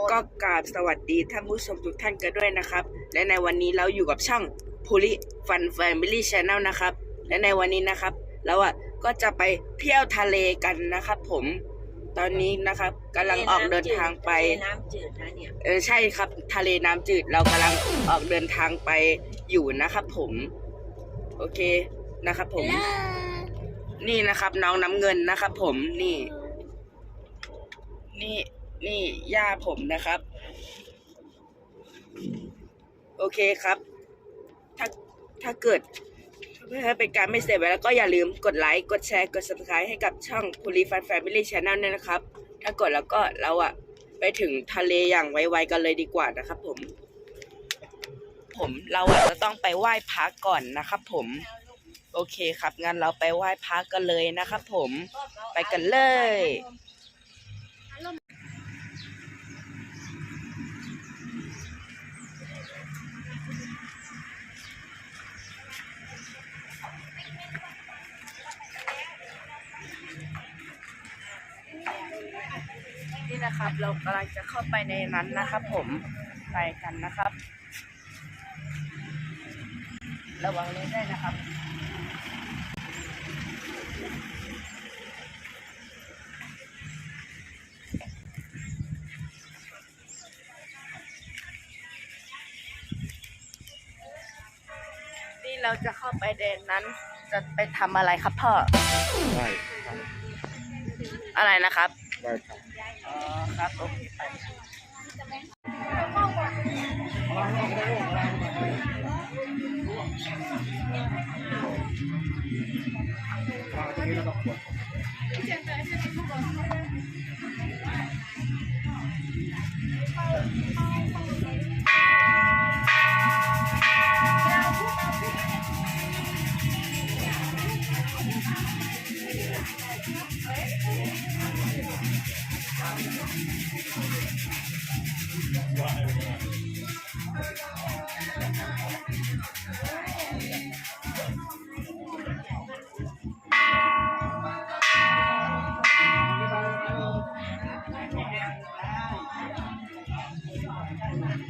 แล้วก็กราบสวัสดีท่านผู้ชมทุกท่านกันด้วยนะครับ และในวันนี้เราอยู่กับช่อง p u l i Fun Family Channel นะครับ และในวันนี้นะครับเราอะก็จะไปเที่ยวทะเลกันนะครับ ผมตอนนี้นะครับกำลังออกเดินทางไปทะเลน้ำจืดนะเนี่ยเออใช่ครับ ทะเลน้ำจืดเรากำลังออกเดินทางไปอยู่นะครับ ผม โอเคนะครับ ผม นี่นะครับ น้องน้ำเงินนะครับ ผมนี่ นี่ นี่ย่าผมนะครับ โอเคครับ ถ้าถ้าเกิดเพื่อเป็นการไม่เสียเวลาก็อย่าลืมกดไลค์กดแชร์กด subscribe ให้กับช่อง p o l i f a n Family Channel ด้วยนะครับ ถ้ากดแล้วก็เราอะไปถึงทะเลอย่างไวๆกันเลยดีกว่านะครับ ผม ผมเราอะจะต้องไปไหว้พระก่อนนะครับผม โอเคครับงั้นเราไปไหว้พระกันเลยนะครับผม ไปกันเลย นี่นะครับ เรากำลังจะเข้าไปในนั้นนะครับผมไปกันนะครับ ระวังเลยได้วยนะครับนี่เราจะเข้าไปเดนนั้น จะไปทำอะไรครับพ่อไหว้พระอะไรนะครับ ไหว้พระอ๋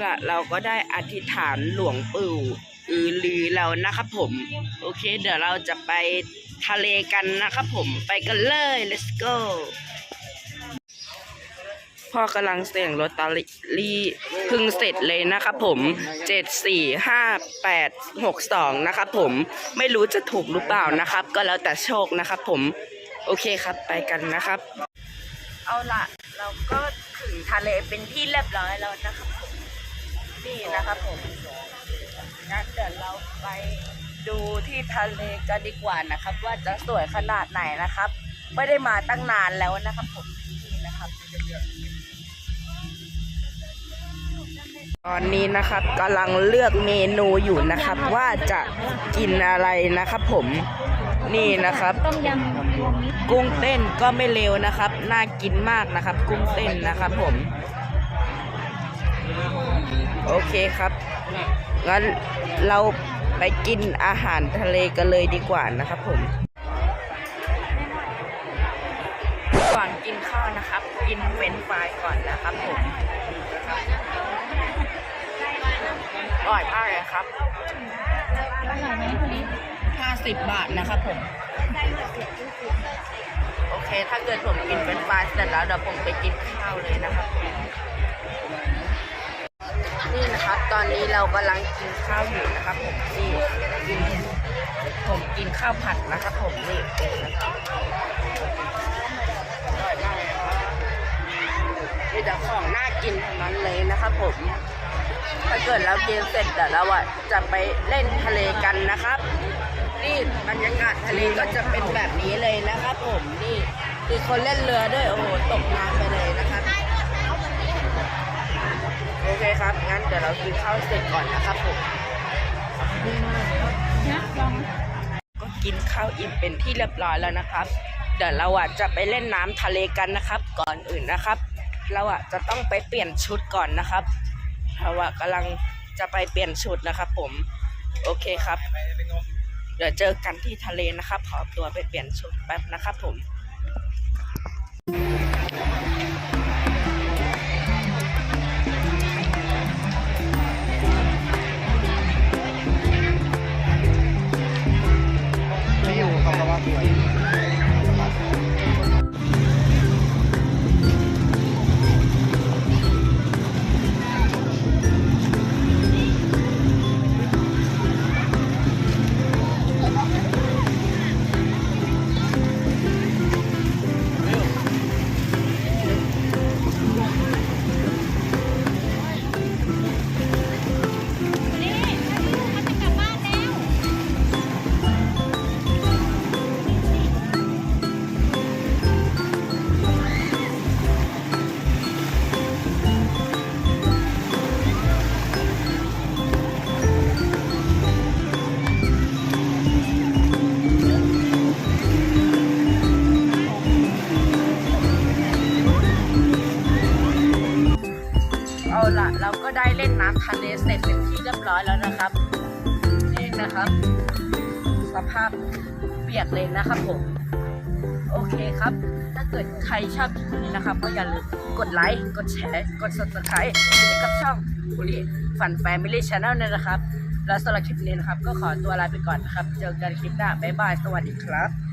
เราละเราก็ได้อธิษฐานหลวงปู่อือลือเรานะครับผม โอเค เดี๋ยวเราจะไปทะเลกันนะครับผมไปกันเลย let's go พ่อกำลังเสี่ยงลอตเตอรี่พึ่งเสร็จเลยนะครับผมเจ็ดสี่ห้าแปดหกสองนะครับผมไม่รู้จะถูกหรือเปล่านะครับ ก็แล้วแต่โชคนะครับผม โอเคครับไปกันนะครับ เอาละเราก็ถึงทะเลเป็นที่เรียบร้อยแล้วนะครับ นี่นะครับผมงั้นเดี๋ยวเราไปดูที่ทะเลกันดีกว่านะครับ ว่าจะสวยขนาดไหนนะครับ ไม่ได้มาตั้งนานแล้วนะครับผมนี่นะครับตอนนี้นะครับกำลังเลือกเมนูอยู่นะครับ ว่าจะกินอะไรนะครับ ผมนี่นะครับต้มยำกุ้งเต้นก็ไม่เร็วนะครับ น่ากินมากนะครับ กุ้งเต้นนะครับ ผม โอเคครับ งั้นเราไปกินอาหารทะเลกันเลยดีกว่านะครับผม ก่อนกินข้าวนะครับ กินเฟรนฟรายก่อนนะครับผมอร่อยมากเลยครับอร่อยไหมคุณลิศ50บาทนะครับผม โอเค ถ้าเกิดผมกินเป็นปลาเสร็จแล้วเดี๋ยวผมไปกินข้าวเลยนะครับ นะครับ ตอนนี้เรากำลังกินข้าวอยู่นะครับ ผมนี่กินผมกินข้าวผัดนะครับ ผมนี่มีแต่ของน่ากินทั้งนั้นเลยนะครับ ผม ถ้าเกิดเรากินเสร็จเดี๋ยวเราอะจะไปเล่นทะเลกันนะครับนี่บรรยากาศทะเลก็จะเป็นแบบนี้เลยนะครับ ผมนี่มีคนเล่นเรือด้วยโอ้โหตกน้ำไปเลยนะครับ เคครับ งั้นเดี๋ยวเรากินข้าวเสร็จก่อนนะครับผมนะลองก็กินข้าวอิ่มเป็นที่เรียบร้อยแล้วนะครับ เดี๋ยวเราอะจะไปเล่นน้ำทะเลกันนะครับ ก่อนอื่นนะครับ เราอะจะต้องไปเปลี่ยนชุดก่อนนะครับเราอะกำลังจะไปเปลี่ยนชุดนะครับผม โอเคครับ เดี๋ยวเจอกันที่ทะเลนะครับ ขอตัวไปเปลี่ยนชุดแป๊บนะครับผม เอาละเราก็ได้เล่นน้ำทะเลเสร็จเป็นที่เรียบร้อยแล้วนะครับนี่นะครับ สภาพเปียกเลยนะครับผม โอเคครับ ถ้าเกิดใครชอบคลิปนี้นะครับ ก็อย่าลืมกดไลค์ กดแชร์ กด subscribe ให้กับช่องบุรีฟันแฟมิลี่ชาแนลนี่ยนะครับ แล้วสำหรับคลิปนี้นะครับ ก็ขอตัวลาไปก่อนนะครับ เจอกันคลิปหน้า บ๊ายบาย สวัสดีครับ